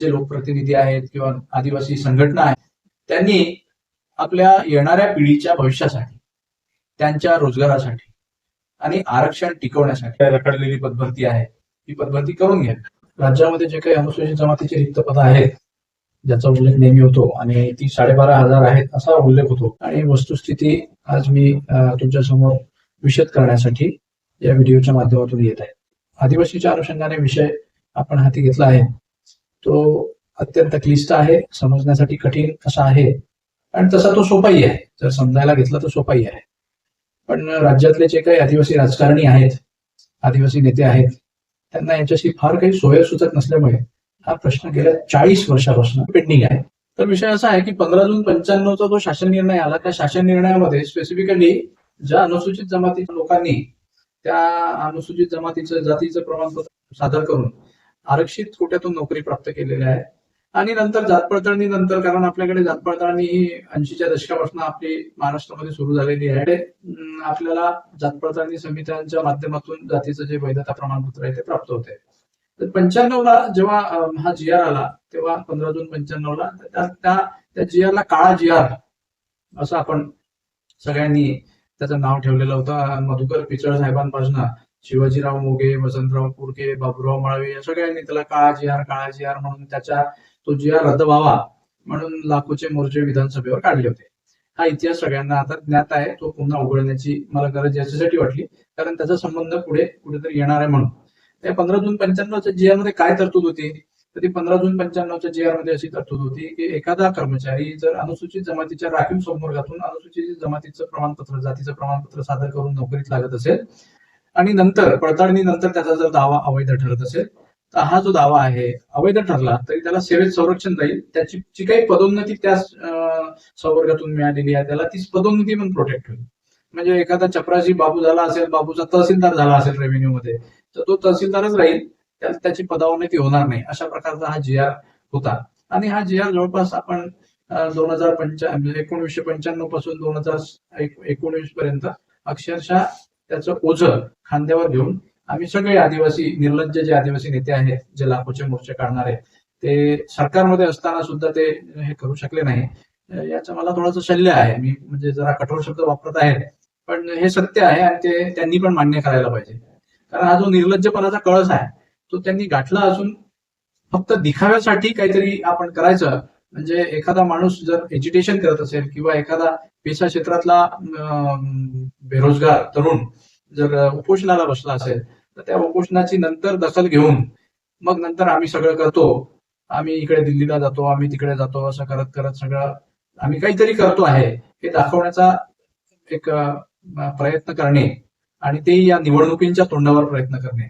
जे लोकप्रतिनिधी आहेत किंवा आदिवासी संघटना आहेत त्यांनी आपल्या येणाऱ्या पिढीच्या भविष्यासाठी त्यांच्या रोजगारासाठी आणि आरक्षण टिकवण्यासाठी रखडलेली पदभरती आहे. ही पदभरती करून घ्यावी राज्यामध्ये जे काही अनुसूचित जमातीची रिक्त पदं आहेत ज्याचा उल्लेख नेहमी होतो आणि ती साडेबारा हजार आहेत असा उल्लेख होतो. आणि वस्तुस्थिती आज मी तुमच्यासमोर विशद करण्यासाठी या व्हिडिओच्या माध्यमातून येत आहे. आदिवासीच्या अनुषंगाने विषय आपण हाती घेतला आहे. तो अत्यंत क्लिष्ट आहे समजण्यासाठी कठीण असा आहे. आणि तसा तो सोपाही आहे. जर समजायला घेतला तर सोपाही आहे. पण राज्यातले जे काही आदिवासी राजकारणी आहेत आदिवासी नेते आहेत त्यांना याच्याशी फार काही सोय सुचत नसल्यामुळे हा प्रश्न गेल्या चाळीस वर्षापासून पेंडिंग आहे. तर विषय असा आहे की पंधरा जून पंच्याण्णवचा जो शासन निर्णय आला त्या शासन निर्णयामध्ये स्पेसिफिकली ज्या अनुसूचित जमातीच्या लोकांनी त्या अनुसूचित जमातीचं जातीचं प्रमाणपत्र सादर करून आरक्षित कोट्यातून नोकरी प्राप्त केलेली आहे. आणि नंतर जात पडताळणी नंतर कारण आपल्याकडे जात पडताळणी ही ऐंशीच्या दशकापासून आपली महाराष्ट्रामध्ये सुरू झालेली आहे. आपल्याला जात पडताळणी समित्यांच्या माध्यमातून जातीचं जे वैधता प्रमाणपत्र आहे ते प्राप्त होते. तर पंच्याण्णवला जेव्हा हा जी आर आला तेव्हा पंधरा जून पंच्याण्णवला त्या त्या त्या जी आरला काळा जी आर असं आपण सगळ्यांनी त्याचं नाव ठेवलेलं होतं. मधुकर पिचड साहेबांपासून. शिवाजीराव मोगे वसंतराव कुरके बाबूराव माळवे या सगळ्यांनी त्याला काळाजी आर काळाजी आर म्हणून त्याच्या तो जी आर रद्द व्हावा म्हणून लाखोचे मोर्चे विधानसभेवर काढले होते. हा इतिहास सगळ्यांना आता ज्ञात आहे. तो पुन्हा उघडण्याची मला गरज याच्यासाठी वाटली. कारण त्याचा संबंध पुढे कुठेतरी येणार आहे म्हणून. त्या पंधरा जून पंच्याण्णवच्या जी आरमध्ये काय तरतूद होती? तर ती पंधरा जून पंच्याण्णवच्या जी आरमध्ये अशी तरतूद होती की एखादा कर्मचारी जर अनुसूचित जमातीच्या राखीव संवर्गातून अनुसूचित जमातीचं प्रमाणपत्र जातीचं प्रमाणपत्र सादर करून नोकरीत लागत असेल आणि नंतर पडताळणीनंतर त्याचा जर दावा अवैध ठरत असेल तर हा जो दावा आहे अवैध ठरला तरी त्याला सेवेत संरक्षण जाईल. त्याची जी काही पदोन्नती त्या संवर्गातून मिळालेली आहे त्याला ती पदोन्नती पण प्रोटेक्ट होईल म्हणजे एखादा चपराशी बाबू झाला असेल बाबूचा तहसीलदार झाला असेल रेव्हेन्यू मध्ये तर तो तहसीलदारच राहील. त्याला त्याची पदावनती होणार नाही अशा प्रकारचा हा जी आर होता. आणि हा जी आर जवळपास आपण दोन हजार पंचा म्हणजे एकोणीसशे पंच्याण्णवपासून दोन हजार एकोणीस पर्यंत अक्षरशः त्याचं ओझं खांद्यावर घेऊन आम्ही सगळे आदिवासी निर्लज्ज जे आदिवासी नेते आहेत जे लाखोचे मोर्चे काढणारे ते सरकारमध्ये असताना सुद्धा ते हे करू शकले नाही. याचं मला थोडंसं शल्य आहे. मी म्हणजे जरा कठोर शब्द वापरत आहे पण हे सत्य आहे आणि ते त्यांनी पण मान्य करायला पाहिजे. कारण हा जो निर्लज्जपणाचा कळस आहे तो त्यांनी गाठला असून फक्त दिखाव्यासाठी काहीतरी आपण करायचं म्हणजे एखादा माणूस जर एज्युटेशन करत असेल किंवा एखादा पेशा क्षेत्रातला बेरोजगार तरुण जर उपोषणाला बसला असेल तर त्या उपोषणाची नंतर दखल घेऊन मग नंतर आम्ही सगळं करतो. आम्ही इकडे दिल्लीला जातो आम्ही तिकडे जातो असं करत करत सगळं आम्ही काहीतरी करतो आहे हे दाखवण्याचा एक प्रयत्न करणे आणि ते या निवडणुकींच्या तोंडावर प्रयत्न करणे.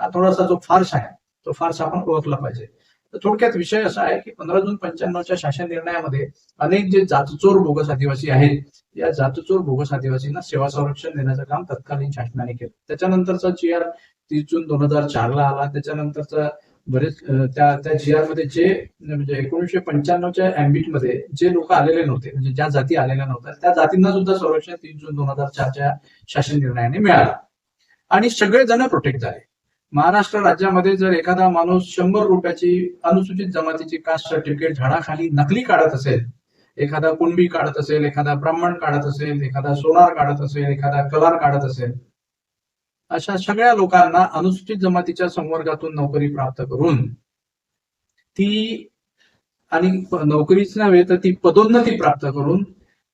हा थोडासा जो फार्स आहे तो फार्स आपण ओळखला पाहिजे. थोडक्यात विषय असा आहे की पंधरा जून पंच्याण्णवच्या शासन निर्णयामध्ये अनेक जे जातचोर बोगस आदिवासी आहेत या जातचोर बोगस आदिवासींना सेवा संरक्षण देण्याचं काम तत्कालीन शासनाने केलं. त्याच्यानंतरचा जी आर तीस जून दोन हजार चारला आला. त्याच्यानंतरचा बरेच त्या त्या जी आरमध्ये जे म्हणजे एकोणीसशे पंच्याण्णवच्या अँबिटमध्ये जे लोक आलेले नव्हते म्हणजे ज्या जाती आलेल्या नव्हत्या त्या जातींना सुद्धा संरक्षण तीन जून दोन हजार चारच्या शासन निर्णयाने मिळालं. आणि सगळेजण प्रोटेक्ट झाले. महाराष्ट्र राज्यामध्ये जर एखादा माणूस शंभर रुपयाची अनुसूचित जमातीची कास्ट सर्टिफिकेट झाडाखाली नकली काढत असेल एखादा कुणबी काढत असेल एखादा ब्राह्मण काढत असेल एखादा सोनार काढत असेल एखादा कलार काढत असेल अशा सगळ्या लोकांना अनुसूचित जमातीच्या संवर्गातून नोकरी प्राप्त करून ती आणि नोकरीच नव्हे तर ती पदोन्नती प्राप्त करून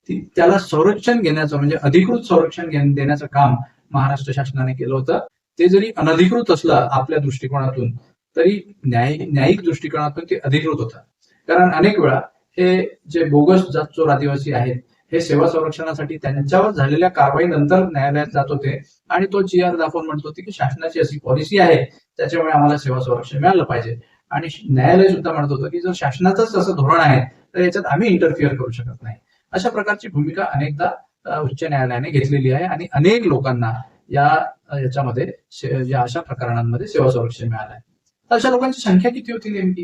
ती त्याला संरक्षण घेण्याचं म्हणजे अधिकृत संरक्षण देण्याचं काम महाराष्ट्र शासनाने केलं होतं. ते जरी अनधिकृत असलं आपल्या दृष्टिकोनातून तरी न्याय न्यायिक दृष्टिकोनातून ते अधिकृत होतं कारण अनेक वेळा हे जे बोगस जातचोर आदिवासी आहेत हे सेवा संरक्षणासाठी त्यांच्यावर झालेल्या कारवाईनंतर न्यायालयात जात होते आणि तो जी आर दाखवून म्हणत होते की शासनाची अशी पॉलिसी आहे त्याच्यामुळे आम्हाला सेवा संरक्षण मिळालं पाहिजे. आणि न्यायालय सुद्धा म्हणत होतं की जर शासनाचंच असं धोरण आहे तर याच्यात आम्ही इंटरफिअर करू शकत नाही. अशा प्रकारची भूमिका अनेकदा उच्च न्यायालयाने घेतलेली आहे आणि अनेक लोकांना या याच्यामध्ये या अशा प्रकरणांमध्ये सेवा संरक्षण मिळालं आहे तर अशा लोकांची संख्या किती होती नेमकी?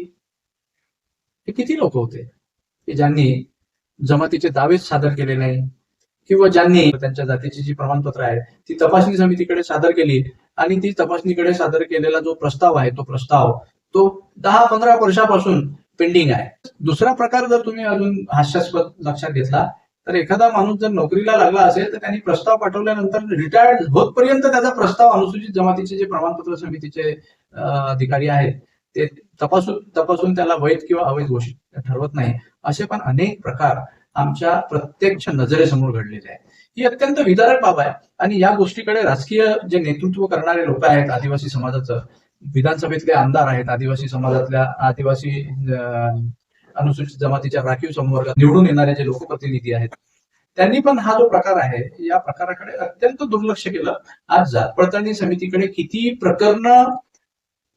हे किती लोक होते? की ज्यांनी जमातीचे दावे सादर केले नाही? किंवा ज्यांनी त्यांच्या जातीची जी प्रमाणपत्र आहे ती तपासणी समितीकडे सादर केली आणि ती तपासणीकडे सादर केलेला जो प्रस्ताव आहे तो प्रस्ताव तो दहा पंधरा वर्षापासून पेंडिंग आहे. दुसरा प्रकार जर तुम्ही अजून हास्यास्पद लक्षात घेतला तर एखादा माणूस जर नोकरीला लागला असेल तर त्यांनी प्रस्ताव पाठवल्यानंतर रिटायर्ड होतपर्यंत त्याचा प्रस्ताव अनुसूचित जमातीचे जे प्रमाणपत्र समितीचे अधिकारी आहेत ते तपासून तपासून त्याला वैध किंवा अवैध घोषित ठरवत नाही. असे पण अनेक प्रकार आमच्या प्रत्यक्ष नजरेसमोर घडलेले आहेत. ही अत्यंत विदारक बाब आहे. आणि या गोष्टीकडे राजकीय जे नेतृत्व करणारे लोक आहेत आदिवासी समाजाचं विधानसभेतले आमदार आहेत आदिवासी समाजातल्या आदिवासी अनुसूचित जमातीच्या राखीव संवर्गात निवडून येणारे जे लोकप्रतिनिधी आहेत त्यांनी पण हा जो प्रकार आहे या प्रकाराकडे अत्यंत दुर्लक्ष केलं आज जात पडताळणी समितीकडे किती प्रकरण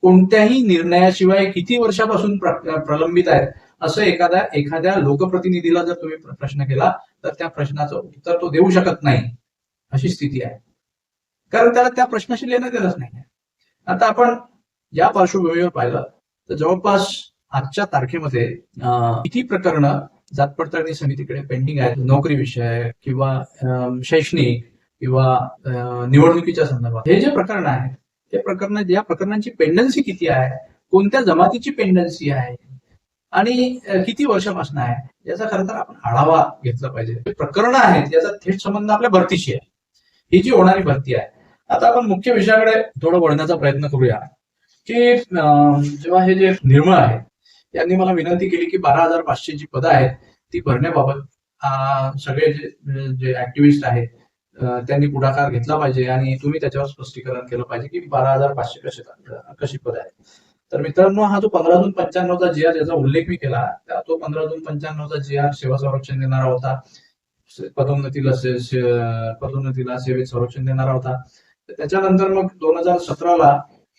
कोणत्याही निर्णयाशिवाय किती वर्षापासून प्रलंबित आहेत असं एखाद्या एखाद्या लोकप्रतिनिधीला जर तुम्ही प्रश्न केला तर त्या प्रश्नाचं उत्तर तो देऊ शकत नाही अशी स्थिती आहे. कारण त्याला त्या प्रश्नाशी लेणं देणंच नाही आता आपण या पार्श्वभूमीवर पाहिलं तर जवळपास आजच्या तारखेमध्ये किती प्रकरणं जात पडताळणी समितीकडे पेंडिंग आहेत? नोकरी विषय किंवा शैक्षणिक किंवा निवडणुकीच्या संदर्भात. हे जे प्रकरण आहे ते प्रकरण या प्रकरणांची पेंडन्सी किती आहे? कोणत्या जमातीची पेंडन्सी आहे? आणि किती वर्षापासून आहे? याचा खरं तर आपण आढावा घेतला पाहिजे. प्रकरण प्रकरणं आहेत याचा थेट संबंध आपल्या भरतीशी आहे. ही जी होणारी भरती आहे आता आपण मुख्य विषयाकडे थोडं वळण्याचा प्रयत्न करूया. की जेव्हा हे जे निर्मळ आहे त्यांनी मला विनंती केली की बारा हजार पाचशे जी पदं आहेत ती भरण्याबाबत सगळे जे जे ऍक्टिव्हिस्ट आहेत त्यांनी पुढाकार घेतला पाहिजे आणि तुम्ही त्याच्यावर स्पष्टीकरण केलं पाहिजे की बारा हजार पाचशे कसे कशी पदं आहेत. तर मित्रांनो हा जो पंधरा जून पंच्याण्णवचा जी आर याचा उल्लेख मी केला तो पंधरा जून पंच्याण्णवचा जी आर सेवा संरक्षण देणारा होता. पदोन्नतीला पदोन्नतीला सेवेत संरक्षण देणारा होता. त्याच्यानंतर मग दोन हजार सतराला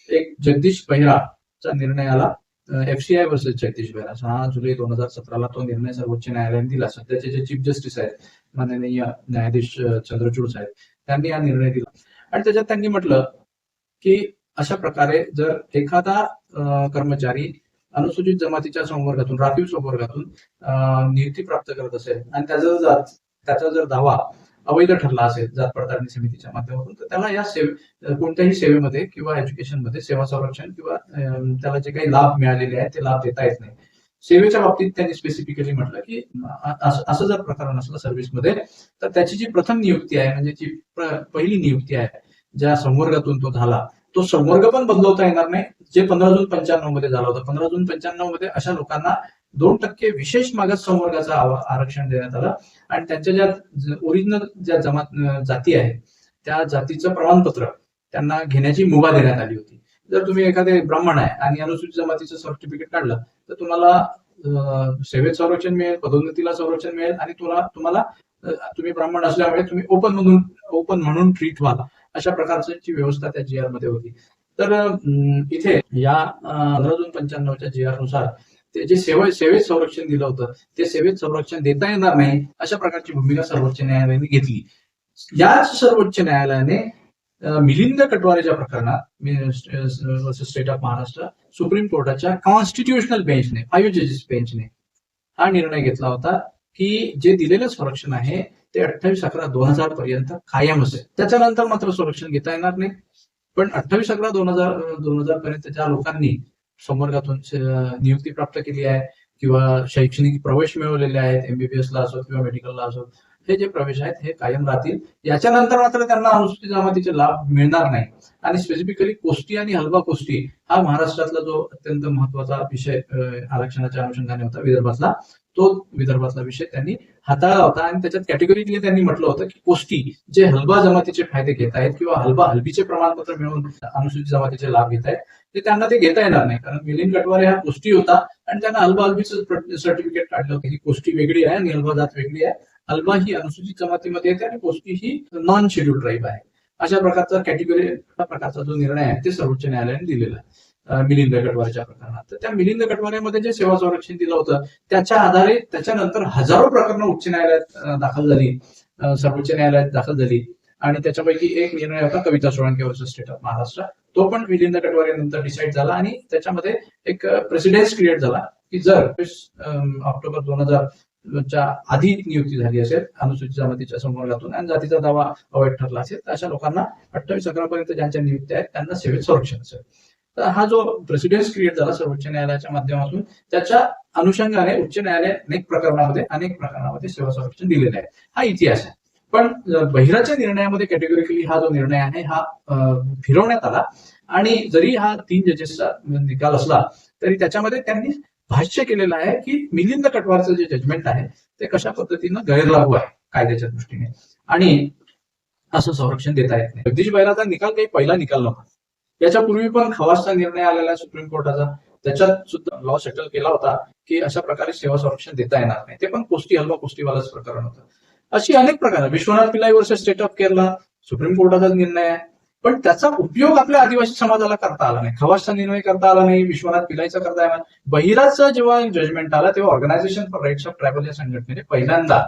एक जगदीश बहिराचा निर्णय आला. एफसीआय वर्सेस जगदीश बेरा सहा जुलै दोन हजार सतराला तो निर्णय सर्वोच्च न्यायालयाने दिला. सध्याचे जे चीफ जस्टिस आहेत माननीय न्यायाधीश चंद्रचूड साहेब त्यांनी हा निर्णय दिला. आणि त्याच्यात त्यांनी म्हटलं की अशा प्रकारे जर एखादा कर्मचारी अनुसूचित जमातीच्या संवर्गातून राखीव संवर्गातून नियुक्ती प्राप्त करत असेल आणि त्याचा जर त्याचा जर दावा अवैध ठरला असेल जात पडताळणी समितीच्या माध्यमातून तर त्याला या सेवे कोणत्याही सेवेमध्ये किंवा एज्युकेशनमध्ये सेवा संरक्षण किंवा त्याला जे काही लाभ मिळालेले आहेत ते लाभ देता येत नाही. सेवेच्या बाबतीत त्यांनी स्पेसिफिकली म्हटलं की असं जर प्रकरण असलं सर्व्हिसमध्ये तर त्याची जी प्रथम नियुक्ती आहे म्हणजे जी पहिली नियुक्ती आहे ज्या संवर्गातून तो झाला तो संवर्ग पण बदलवता येणार नाही. जे पंधरा जून पंच्याण्णवमध्ये झाला होता पंधरा जून पंच्याण्णवमध्ये अशा लोकांना दोन टक्के विशेष मागास संवर्गाचं आरक्षण देण्यात आलं. आणि त्यांच्या ज्या ओरिजिनल ज्या जमात जाती आहेत त्या जातीचं प्रमाणपत्र त्यांना घेण्याची मुभा देण्यात आली होती. जर तुम्ही एखादे ब्राह्मण आहे आणि अनुसूचित जमातीचं सर्टिफिकेट काढलं तर तुम्हाला सेवेत संरक्षण मिळेल पदोन्नतीला संरक्षण मिळेल आणि तुला तुम्हाला तुम्ही ब्राह्मण असल्यामुळे तुम्ही ओपन मधून ओपन म्हणून ट्रीट व्हाल अशा प्रकारची व्यवस्था त्या जी आरमध्ये होती. तर इथे या पंधरा जून पंच्याण्णवच्या जी आरनुसार जे सेवा सेवेत संरक्षण दिलं होतं ते सेवेत संरक्षण देता येणार नाही अशा प्रकारची भूमिका सर्वोच्च न्यायालयाने घेतली. याच सर्वोच्च न्यायालयाने मिलिंद कटवारेच्या प्रकरणात स्टेट ऑफ महाराष्ट्र सुप्रीम कोर्टाच्या कॉन्स्टिट्युशनल बेंचने फाईव्ह जजेस बेंचने हा निर्णय घेतला होता की जे दिलेलं संरक्षण आहे ते अठ्ठावीस अकरा दोन हजार पर्यंत कायम असेल. त्याच्यानंतर मात्र संरक्षण घेता येणार नाही. पण अठ्ठावीस अकरा दोन हजार दोन हजार पर्यंत ज्या लोकांनी संवर्गातून नियुक्ती प्राप्त केली आहे किंवा शैक्षणिक प्रवेश मिळवलेले आहेत एमबीबीएस ला असो किंवा मेडिकलला असो. हे जे प्रवेश आहेत हे कायम राहतील. याच्यानंतर मात्र त्यांना अनुसूचित जमातीचे लाभ मिळणार नाही. आणि स्पेसिफिकली कोष्टी आणि हलवा कोष्टी हा महाराष्ट्रातला जो अत्यंत महत्त्वाचा विषय आरक्षणाच्या अनुषंगाने होता विदर्भातला तो विदर्भातला विषय त्यांनी हाताळला होता. आणि त्याच्यात कॅटेगोरीतली त्यांनी म्हटलं होतं की कोष्टी जे हलबा जमातीचे फायदे घेत आहेत किंवा हलबा हलबीचे प्रमाणपत्र मिळवून अनुसूचित जमातीचे लाभ घेत आहेत ते त्यांना ते घेता येणार नाही. कारण मिलिंद कटवारे हा कोष्टी होता आणि त्यांना हलबा हलबीचं सर्टिफिकेट काढलं होतं ही कोष्टी वेगळी आहे आणि हलबा जात वेगळी आहे. अल्मा ही अनुसूचित जमातीमध्ये येते आणि कोस्टी ही नॉन शेड्यूल ट्राईब आहे. अशा प्रकारचा कॅटेगरी प्रकारचा जो निर्णय आहे ते सर्वोच्च न्यायालयाने दिलेला आहे. मिलिंद गटवाऱ्याच्या प्रकरणात. तर त्या मिलिंद गटवाऱ्यामध्ये जे सेवा संरक्षण दिलं होतं त्याच्या आधारे त्याच्यानंतर हजारो प्रकरणं उच्च न्यायालयात दाखल झाली. सर्वोच्च न्यायालयात दाखल झाली. आणि त्याच्यापैकी एक निर्णय होता Kavita Solanke versus state of Maharashtra. तो पण मिलिंद कटवारे नंतर डिसाईड झाला आणि त्याच्यामध्ये एक प्रेसिडेन्स क्रिएट झाला की जर ऑक्टोबर दोन हजार च्या आधी नियुक्ती झाली असेल अनुसूचित जमातीच्या संवर्गातून आणि जातीचा दावा अवैध ठरला असेल तर अशा लोकांना अठ्ठावीस अकरापर्यंत ज्यांच्या नियुक्त्या आहेत त्यांना सेवेत संरक्षण असेल. तर हा जो प्रेसिडेन्स क्रिएट झाला सर्वोच्च न्यायालयाच्या माध्यमातून त्याच्या अनुषंगाने उच्च न्यायालय अनेक प्रकरणामध्ये अनेक प्रकरणामध्ये सेवा संरक्षण दिलेलं आहे. हा इतिहास आहे. पण बहिराच्या निर्णयामध्ये कॅटेगोरिकली हा जो निर्णय आहे हा फिरवण्यात आला. आणि जरी हा तीन जजेसचा निकाल असला तरी त्याच्यामध्ये त्यांनी भाष्य केलेलं आहे की मिलिंद कटवारचं जे जजमेंट आहे ते कशा पद्धतीनं गैरलागू आहे कायद्याच्या दृष्टीने? आणि असं संरक्षण देता येत नाही. जगदीश बैराचा निकाल काही पहिला निकाल नव्हता. याच्यापूर्वी पण खवासचा निर्णय आलेला आहे सुप्रीम कोर्टाचा. त्याच्यात सुद्धा लॉ सेटल केला होता की अशा प्रकारे सेवा संरक्षण देता येणार नाही. ते पण कोष्टी हलवा कोष्टीवालाच प्रकरण होतं. अशी अनेक प्रकार विश्वनाथ पिलाई वर्ष स्टेट ऑफ केरला सुप्रीम कोर्टाचा निर्णय आहे. पण त्याचा उपयोग आपल्या आदिवासी समाजाला करता आला नाही. खवासचा निर्णय करता आला नाही विश्वनाथ पिलाईचा करता आला नाही. बहिराचं जेव्हा जजमेंट आला तेव्हा organisation for rights of tribal या संघटनेने पहिल्यांदा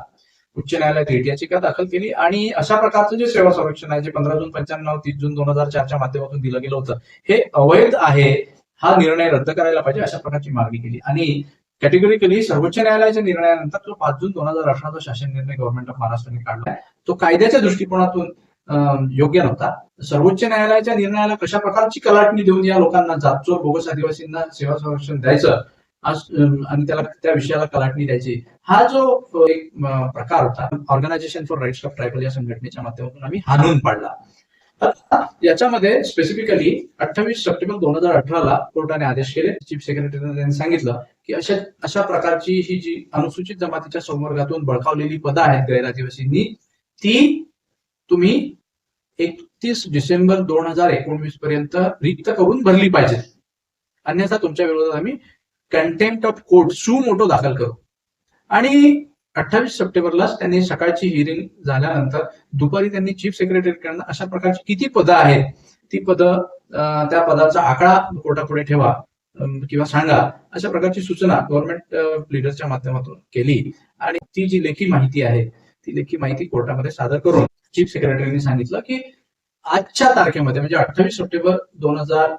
उच्च न्यायालयात रिट याचिका दाखल केली आणि अशा प्रकारचं जे सेवा संरक्षण आहे जे पंधरा जून पंच्याण्णव तीस जून दोन हजार चारच्या माध्यमातून दिलं गेलं होतं हे अवैध आहे हा निर्णय रद्द करायला पाहिजे अशा प्रकारची मागणी केली. आणि कॅटेगोरिकली सर्वोच्च न्यायालयाच्या निर्णयानंतर जो पाच जून दोन हजार अठराचा शासन निर्णय गव्हर्नमेंट ऑफ महाराष्ट्राने काढला. तो कायद्याच्या दृष्टिकोनातून योग्य नव्हता. सर्वोच्च न्यायालयाच्या निर्णयाला कशा प्रकारची कलाटणी देऊन या लोकांना जातचोर बोगस आदिवासींना सेवा संरक्षण द्यायचं आणि त्याला त्या विषयाला कलाटणी द्यायची हा जो एक प्रकार होता organisation for rights of tribal या संघटनेच्या माध्यमातून आम्ही हाणून पाडला. याच्यामध्ये स्पेसिफिकली अठ्ठावीस सप्टेंबर दोन हजार अठराला कोर्टाने आदेश केले चीफ सेक्रेटरीने त्यांनी सांगितलं की अशा अशा प्रकारची ही जी अनुसूचित जमातीच्या संवर्गातून बळकावलेली पदं आहेत गैर आदिवासींनी ती तुम्ही एकतीस डिसेंबर दोन हजार एकोणवीस पर्यंत रिक्त करून भरली पाहिजे. अन्यथा तुमच्या विरोधात आम्ही contempt of court suo motu दाखल करू. आणि अठ्ठावीस सप्टेंबरलाच त्यांनी सकाळची हिअरिंग झाल्यानंतर दुपारी त्यांनी चीफ सेक्रेटरीकडनं अशा प्रकारची किती पदं आहेत ती पदं त्या पदाचा आकडा कोर्टापुढे ठेवा किंवा सांगा अशा प्रकारची सूचना गव्हर्नमेंट लिडर्सच्या माध्यमातून केली. आणि ती जी लेखी माहिती आहे ती लेखी माहिती कोर्टामध्ये सादर करून चीफ सेक्रेटरीने सांगितलं की आजच्या तारखेमध्ये म्हणजे अठ्ठावीस सप्टेंबर दोन हजार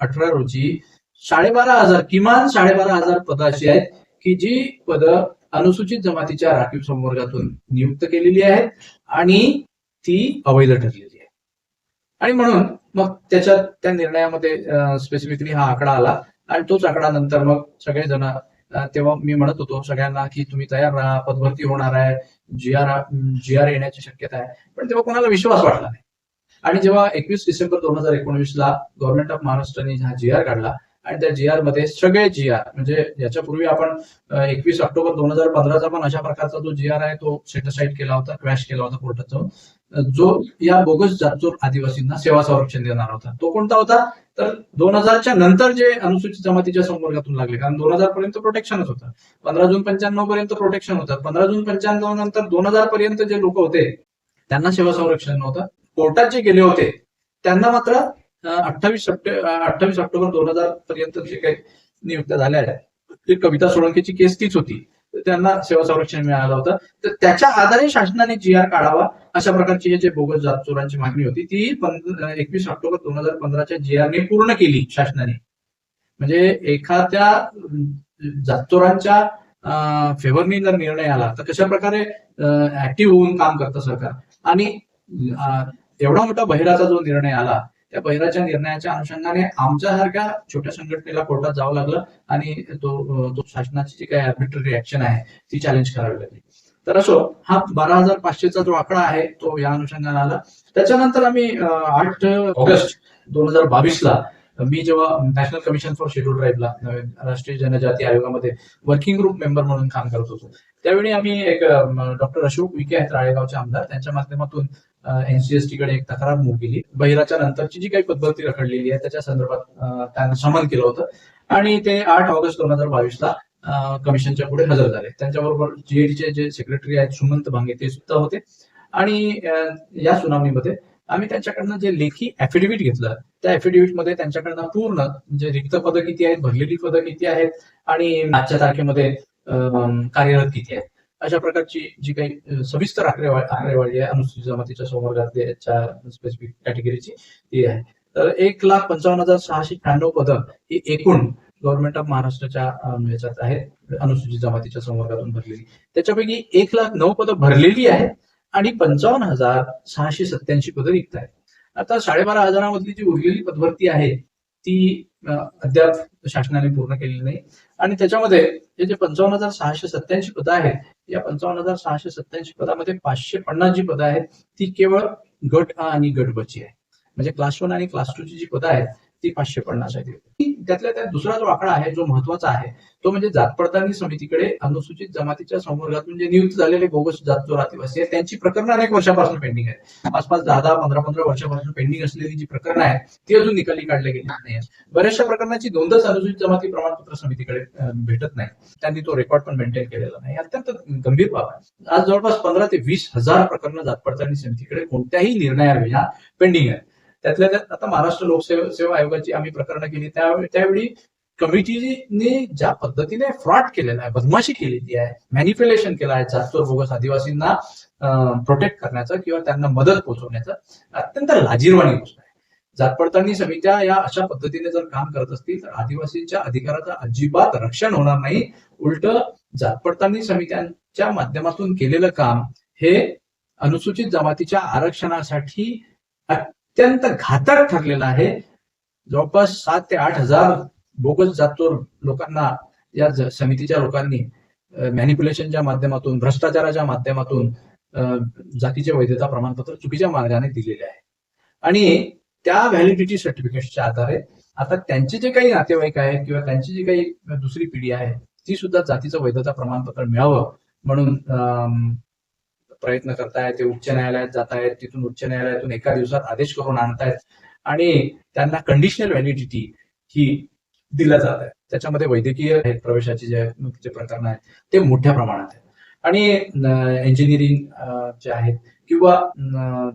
अठरा रोजी साडेबारा हजार किमान साडेबारा हजार पदं अशी आहेत की जी पदं अनुसूचित जमातीच्या राखीव संवर्गातून नियुक्त केलेली आहेत आणि ती अवैध ठरलेली आहे. आणि म्हणून मग त्याच्यात त्या निर्णयामध्ये स्पेसिफिकली हा आकडा आला आणि तोच आकडा नंतर मग सगळेजण तेव्हा मी म्हणत होतो सगळ्यांना की तुम्ही तयार राहा पदभरती होणार आहे जी आर जी आर येण्याची शक्यता आहे. पण तेव्हा कोणाला विश्वास वाटला नाही. आणि जेव्हा एकवीस डिसेंबर दोन हजार एकोणवीस ला गव्हर्नमेंट ऑफ महाराष्ट्राने हा जी आर काढला आणि त्या जी आरमध्ये सगळे जी आर म्हणजे याच्यापूर्वी आपण एकवीस ऑक्टोबर दोन हजार पंधराचा पण अशा प्रकारचा जो जी आर आहे तो सेटसाईड केला होता क्रॅश केला होता कोर्टात जाऊन जो या बोगस जातचोर आदिवासींना सेवा संरक्षण देणार होता. तो कोणता होता? तर दोन हजारच्या नंतर जे अनुसूचित जमातीच्या संवर्गातून लागले कारण दोन हजार पर्यंत प्रोटेक्शनच होतं. पंधरा जून पंच्याण्णव पर्यंत प्रोटेक्शन होतं. पंधरा जून पंच्याण्णव नंतर दोन हजार पर्यंत जे लोक होते त्यांना सेवा संरक्षण नव्हतं. कोर्टात जे गेले होते त्यांना मात्र अठ्ठावीस सप्टेंबर अठ्ठावीस ऑक्टोबर दोन हजार पर्यंत जे काही नियुक्त झाल्या आहेत ते कविता सोळंकेची केस तीच होती. त्यांना सेवा संरक्षण मिळालं होतं. तर त्याच्या आधारे शासनाने जी आर काढावा अशा प्रकारची जे बोगस जातचोरांची मागणी होती ती एकवीस ऑक्टोबर दोन हजार पंधराच्या जी आरने पूर्ण केली शासनाने. म्हणजे एखाद्या जातचोरांच्या फेवरनी जर निर्णय आला तर कशा प्रकारे ऍक्टिव्ह होऊन काम करतं सरकार? आणि एवढा मोठा बहिराचा जो निर्णय आला त्या बहिराच्या निर्णयाच्या अनुषंगाने आमच्यासारख्या छोट्या संघटनेला कोर्टात जावं लागलं आणि तो तो शासनाची जी काही आर्बिट्ररी ऍक्शन आहे ती चॅलेंज करावी लागली. तर असो हा बारा हजार पाचशेचा जो आकडा आहे तो या अनुषंगाने आला. त्याच्यानंतर आम्ही आठ ऑगस्ट दोन हजार बावीसला मी जेव्हा नॅशनल कमिशन फॉर शेड्यूल ट्राईबला राष्ट्रीय जनजाती आयोगामध्ये वर्किंग ग्रुप मेंबर म्हणून काम करत होतो त्यावेळी आम्ही एक डॉक्टर अशोक विखे आहेत राळेगावचे आमदार. त्यांच्या माध्यमातून एनसीएसटी कडे एक तक्रार मूव केली. बहिराच्या नंतरची जी काही पद्धती रखडलेली आहे त्याच्या संदर्भात त्यांना समन केलं होतं. आणि ते आठ ऑगस्ट दोन हजार बावीसला कमिशनच्या पुढे हजर झाले. त्यांच्याबरोबर जीएडीचे जे सेक्रेटरी आहेत सुमंत भांगे ते सुद्धा होते. आणि या सुनावणीमध्ये आम्ही त्यांच्याकडनं जे लेखी ऍफिडेव्हिट घेतलं त्या ऍफिडेव्हिटमध्ये त्यांच्याकडनं पूर्ण म्हणजे रिक्त पदं किती आहेत भरलेली पदं किती आहेत आणि आजच्या तारखेमध्ये कार्यरत किती आहेत. अशा प्रकारची जी काही सविस्तर आकडेवारी आकडेवारी आहे अनुसूचित जमातीच्या संवर्गातल्या स्पेसिफिक कॅटेगरीची ती आहे. तर एक लाख पंचावन्न हजार सहाशे शहाण्णव पदं ही एकूण गव्हर्नमेंट ऑफ महाराष्ट्राच्या अं, याच्यात आहेत अनुसूचित जमातीच्या संवर्गातून भरलेली. त्याच्यापैकी एक लाख नऊ पदं भरलेली आहेत आणि पंचावन्न हजार सहाशे सत्याऐंशी पदं रिक्त आहेत आता साडेबारा हजारामधली जी उरलेली पदभरती आहे ती अद्याप शासनाने पूर्ण केलेली नाही. आणि त्याच्यामध्ये हे जे पंचावन्न हजार सहाशे सत्याऐंशी पदं आहेत या पंचावन्न हजार सहाशे सत्याऐंशी पदामध्ये पाचशे पन्नास जी पदं आहेत ती केवळ गट आ आणि गट बची आहे म्हणजे क्लास वन आणि क्लास टू ची जी पदं आहेत ती पाचशे पन्नास त्यातल्या त्यात दुसरा जो आकडा आहे जो महत्त्वाचा आहे तो म्हणजे जात पडताळणी समितीकडे अनुसूचित जमातीच्या संवर्गातून जे म्हणजे नियुक्त झालेले बोगस जात जो आदिवासी आहेत त्यांची प्रकरणं अनेक वर्षापासून पेंडिंग आहेत. आसपास दहा दहा पंधरा पंधरा वर्षापासून पेंडिंग असलेली जी प्रकरणं आहेत ती अजून निकाली काढले गेली नाही आहेत. बऱ्याचशा प्रकरणाची दोनदाच अनुसूचित जमाती प्रमाणपत्र समितीकडे भेटत नाही. त्यांनी तो रेकॉर्ड पण मेंटेन केलेला नाही. अत्यंत गंभीर बाब आहे. आज जवळपास पंधरा ते वीस हजार प्रकरणं जात पडताळणी समितीकडे कोणत्याही निर्णयाविना पेंडिंग आहे त्यातल्या त्यात आता महाराष्ट्र लोकसेवा सेवा आयोगाची आम्ही प्रकरणं केली. त्यावेळी त्यावेळी कमिटीने ज्या पद्धतीने फ्रॉड केलेला आहे बदमाशी केलेली आहे मॅनिप्युलेशन केलं आहे जास्तोर बोगस आदिवासींना प्रोटेक्ट करण्याचा किंवा त्यांना मदत पोहोचवण्याचा अत्यंत लाजीरवाणी गोष्ट आहे. जात पडताळणी समित्या या अशा पद्धतीने जर काम करत असतील तर आदिवासींच्या अधिकाराचं अजिबात रक्षण होणार नाही. उलट जात पडताळणी समित्यांच्या माध्यमातून केलेलं काम हे अनुसूचित जमातीच्या आरक्षणासाठी अत्यंत घातक ठरलेलं आहे. जवळपास सात ते आठ हजार बोगस जातोर लोकांना या समितीच्या लोकांनी मॅनिप्युलेशनच्या माध्यमातून भ्रष्टाचाराच्या माध्यमातून जातीचे वैधता प्रमाणपत्र चुकीच्या मार्गाने दिलेले आहे. आणि त्या व्हॅलिडिटी सर्टिफिकेटच्या आधारे आता त्यांचे जे काही नातेवाईक आहेत किंवा त्यांची जी काही दुसरी पिढी आहे ती सुद्धा जातीचं वैधता प्रमाणपत्र मिळावं म्हणून प्रयत्न करतायत ते उच्च न्यायालयात जात आहेत तिथून उच्च न्यायालयातून एका दिवसात आदेश करून आणतायत. आणि त्यांना कंडिशनल व्हॅलिडिटी ही दिल्या जात आहे त्याच्यामध्ये वैद्यकीय आहेत प्रवेशाचे जे प्रकरण आहेत ते मोठ्या प्रमाणात आहेत. आणि इंजिनिअरिंग जे आहेत किंवा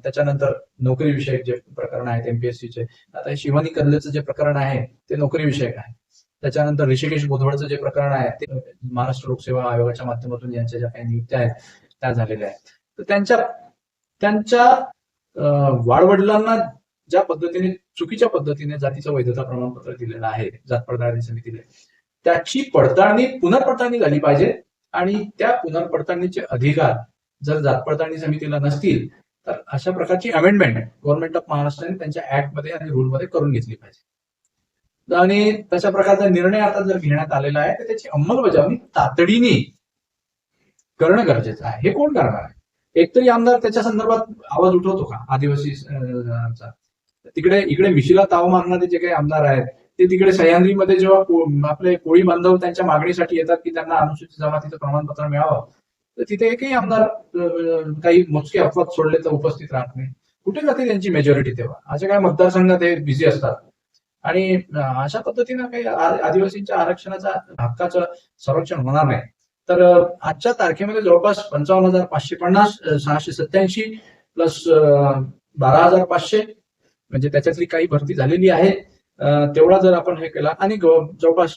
त्याच्यानंतर नोकरीविषयक जे प्रकरण आहेत एमपीएससीचे आता हे शिवानी कर्लेचं जे प्रकरण आहे ते नोकरीविषयक आहे. त्याच्यानंतर ऋषिकेश बोधवळचं जे प्रकरण आहे ते महाराष्ट्र लोकसेवा आयोगाच्या माध्यमातून यांच्या ज्या काही नियुक्त्या आहेत त्या झालेल्या आहेत. तर त्यांच्या त्यांच्या वाडवडिलांना ज्या पद्धतीने चुकीच्या पद्धतीने जातीचं वैधता प्रमाणपत्र दिलेलं आहे जात पडताळणी समितीने त्याची पडताळणी पुनर्पडताळणी झाली पाहिजे. आणि त्या पुनर्पडताळणीचे अधिकार जर जात पडताळणी समितीला नसतील तर अशा प्रकारची अमेंडमेंट गव्हर्नमेंट ऑफ महाराष्ट्राने त्यांच्या ऍक्टमध्ये आणि रूलमध्ये करून घेतली पाहिजे. आणि तशा प्रकारचा निर्णय आता जर घेण्यात आलेला आहे तर त्याची अंमलबजावणी तातडीने करणं गरजेचं आहे. हे कोण करणार आहे? एकतरी आमदार त्याच्या संदर्भात आवाज उठवतो का? आदिवासी तिकडे इकडे मिशीला ताव मारणारे जे काही आमदार आहेत ते तिकडे सह्याद्रीमध्ये जेव्हा आपले कोळी बांधव त्यांच्या मागणीसाठी येतात की त्यांना अनुसूचित जमातीचं प्रमाणपत्र मिळावं तर तिथे एकही आमदार काही मोजके अपवाद सोडले तर उपस्थित राहत नाही. कुठे जाते त्यांची मेजॉरिटी तेव्हा? अशा काही मतदारसंघात हे बिझी असतात. आणि अशा पद्धतीनं काही आदिवासींच्या आरक्षणाचा हक्काचं संरक्षण होणार नाही. तर आजच्या तारखेमध्ये जवळपास पंचावन्न हजार पाचशे पन्नास सहाशे सत्याऐंशी प्लस बारा हजार पाचशे म्हणजे त्याच्यातली काही भरती झालेली आहे. तेवढा जर आपण हे केला आणि जवळपास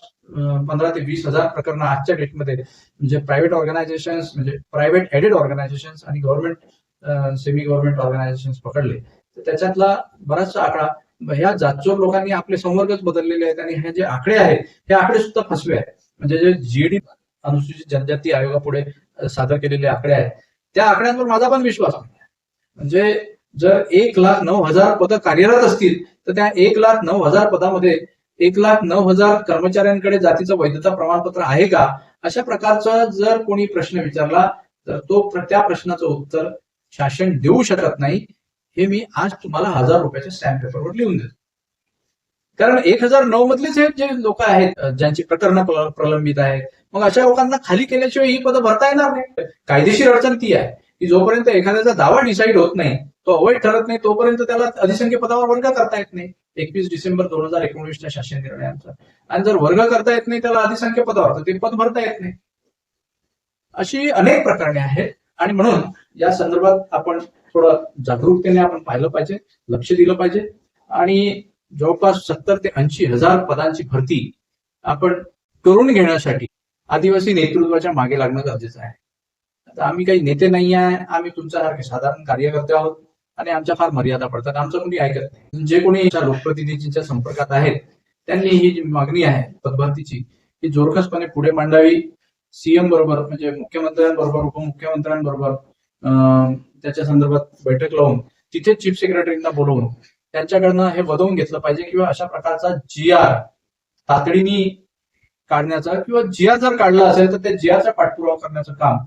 पंधरा ते वीस हजार प्रकरण आजच्या डेटमध्ये म्हणजे प्रायव्हेट ऑर्गनायझेशन म्हणजे प्रायव्हेट एडेड ऑर्गनायझेशन आणि गव्हर्नमेंट सेमी गव्हर्नमेंट ऑर्गनायझेशन पकडले. तर त्याच्यातला बराचसा आकडा ह्या जातचोर लोकांनी आपले संवर्गच बदललेले आहेत आणि हे जे आकडे आहेत हे आकडे सुद्धा फसवे आहेत. म्हणजे जे जीडी अनुसूचित जनजाती आयोगापुढे सादर केलेले आकडे आहेत. त्या आकड्यांवर माझा पण विश्वास आहे. म्हणजे जर एक लाख नऊ हजार पदं कार्यरत असतील तर त्या एक लाख नऊ हजार पदामध्ये एक लाख नऊ हजार कर्मचाऱ्यांकडे जातीचं वैधता प्रमाणपत्र आहे का? अशा प्रकारचा जर कोणी प्रश्न विचारला तर तो त्या प्रश्नाचं उत्तर शासन देऊ शकत नाही. हे मी आज तुम्हाला हजार रुपयाच्या स्टॅम्प पेपरवर लिहून देतो. कारण एक हजार नऊ मधलेच हे जे लोक आहेत ज्यांची प्रकरणं प्रलंबित आहेत मग अशा लोकांना खाली केल्याशिवाय ही पदं भरता येणार नाही. कायदेशीर अडचण ती आहे की जोपर्यंत एखाद्याचा दावा डिसाईड होत नाही तो अवैध ठरत नाही तोपर्यंत त्याला अधिसंख्य पदावर वर्ग करता येत नाही. एकवीस डिसेंबर दोन हजार एकोणवीसच्या शासन निर्णयानुसार आणि जर वर्ग करता येत नाही त्याला अधिसंख्य पदावर तर ते पद भरता येत नाही. अशी अनेक प्रकरणे आहेत. आणि म्हणून या संदर्भात आपण थोडं जागरूकतेने आपण पाहिलं पाहिजे लक्ष दिलं पाहिजे. आणि जवळपास सत्तर ते ऐंशी हजार पदांची भरती आपण करून घेण्यासाठी आदिवासी नेतृत्वाच्या मागे लागणं गरजेचं आहे. आता आम्ही काही नेते नाही आहे आम्ही तुमच्यासारखे साधारण कार्यकर्ते आहोत आणि आमच्या फार मर्यादा पडतात आमचं कोणी ऐकत नाही. जे कोणी लोकप्रतिनिधींच्या संपर्कात आहेत त्यांनी ही जी मागणी आहे पदभरतीची ही जोरकसपणे पुढे मांडावी. सीएम बरोबर म्हणजे मुख्यमंत्र्यांबरोबर उपमुख्यमंत्र्यांबरोबर त्याच्या संदर्भात बैठक लावून तिथे चीफ सेक्रेटरींना बोलवून त्यांच्याकडनं हे वदवून घेतलं पाहिजे किंवा अशा प्रकारचा जी आर तातडीने काढण्याचा किंवा जिया जर काढला असेल तर त्या जियाचा पाठपुरावा करण्याचं काम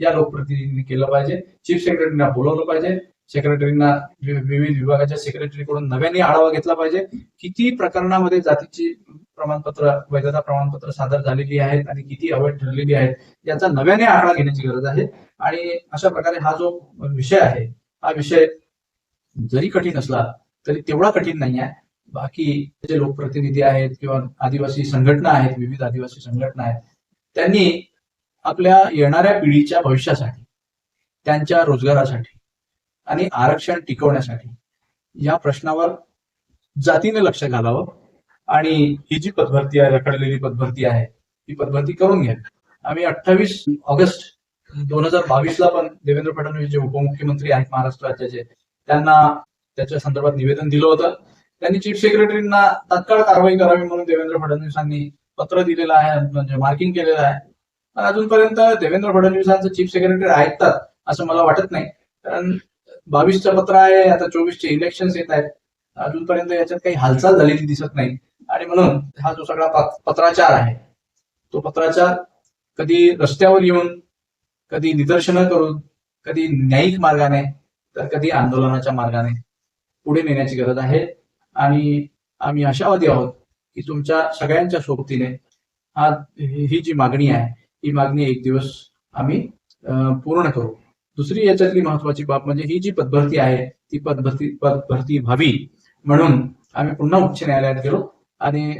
या लोकप्रतिनिधींनी केलं पाहिजे. चीफ सेक्रेटरीना बोलवलं पाहिजे. सेक्रेटरीना विविध विभागाच्या सेक्रेटरीकडून नव्याने आढावा घेतला पाहिजे. किती प्रकरणामध्ये जातीची प्रमाणपत्र वैधता प्रमाणपत्र सादर झालेली आहेत आणि किती अवैध ठरलेली आहेत याचा नव्याने आढावा घेण्याची गरज आहे. आणि अशा प्रकारे हा जो विषय आहे हा विषय जरी कठीण असला तरी तेवढा कठीण नाही आहे बाकी जे लोकप्रतिनिधी आहेत किंवा आदिवासी संघटना आहेत विविध आदिवासी संघटना आहेत त्यांनी आपल्या येणाऱ्या पिढीच्या भविष्यासाठी त्यांच्या रोजगारासाठी आणि आरक्षण टिकवण्यासाठी या प्रश्नावर जातीने लक्ष घालावं आणि ही जी पदभरती आहे रखडलेली पदभरती आहे ही पदभरती करून घ्यावी आम्ही अठ्ठावीस ऑगस्ट दोन हजार बावीसला पण देवेंद्र फडणवीस जे उपमुख्यमंत्री आहेत महाराष्ट्र राज्याचे त्यांना त्याच्या संदर्भात निवेदन दिलं होतं. त्यांनी चीफ सेक्रेटरींना तत्काळ कारवाई करावी म्हणून देवेंद्र फडणवीसांनी पत्र दिलेलं आहे म्हणजे मार्किंग केलेलं आहे. पण अजूनपर्यंत देवेंद्र फडणवीसांचं चीफ सेक्रेटरी ऐकतात असं मला वाटत नाही. कारण बावीसचं पत्र आहे आता चोवीसचे इलेक्शन येत आहेत. अजूनपर्यंत याच्यात काही हालचाल झालेली दिसत नाही. आणि म्हणून हा जो सगळा पत्राचार आहे तो पत्राचार कधी रस्त्यावर येऊन कधी निदर्शनं करून कधी न्यायिक मार्गाने तर कधी आंदोलनाच्या मार्गाने पुढे नेण्याची गरज आहे. आणि आम्ही आशावादी आहोत की तुमच्या सगळ्यांच्या सोबतीने हा ही जी मागणी आहे ही मागणी एक दिवस आम्ही पूर्ण करू. दुसरी याच्यातली महत्वाची बाब म्हणजे ही जी पदभरती आहे ती पदभरती पदभरती व्हावी म्हणून आम्ही पुन्हा उच्च न्यायालयात गेलो आणि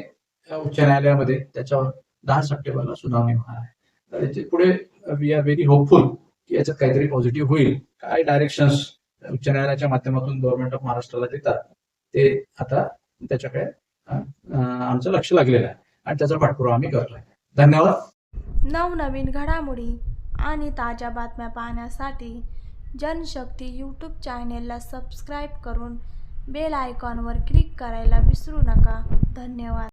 उच्च न्यायालयामध्ये त्याच्यावर दहा सप्टेंबरला सुनावणी होणार आहे. तर याचे पुढे वी आर व्हेरी होपफुल की याच्यात काहीतरी पॉझिटिव्ह होईल. काय डायरेक्शन्स उच्च न्यायालयाच्या माध्यमातून गव्हर्नमेंट ऑफ महाराष्ट्राला देतात ते आता त्याच्याकडे आमचं लक्ष लागलेलं आहे. आणि त्याचा पाठपुरावा आम्ही करतोय. धन्यवाद. नवनवीन घडामोडी आणि ताज्या बातम्या पाहण्यासाठी जनशक्ती यूट्यूब चॅनेलला सबस्क्राईब करून बेल आयकॉनवर क्लिक करायला विसरू नका. धन्यवाद.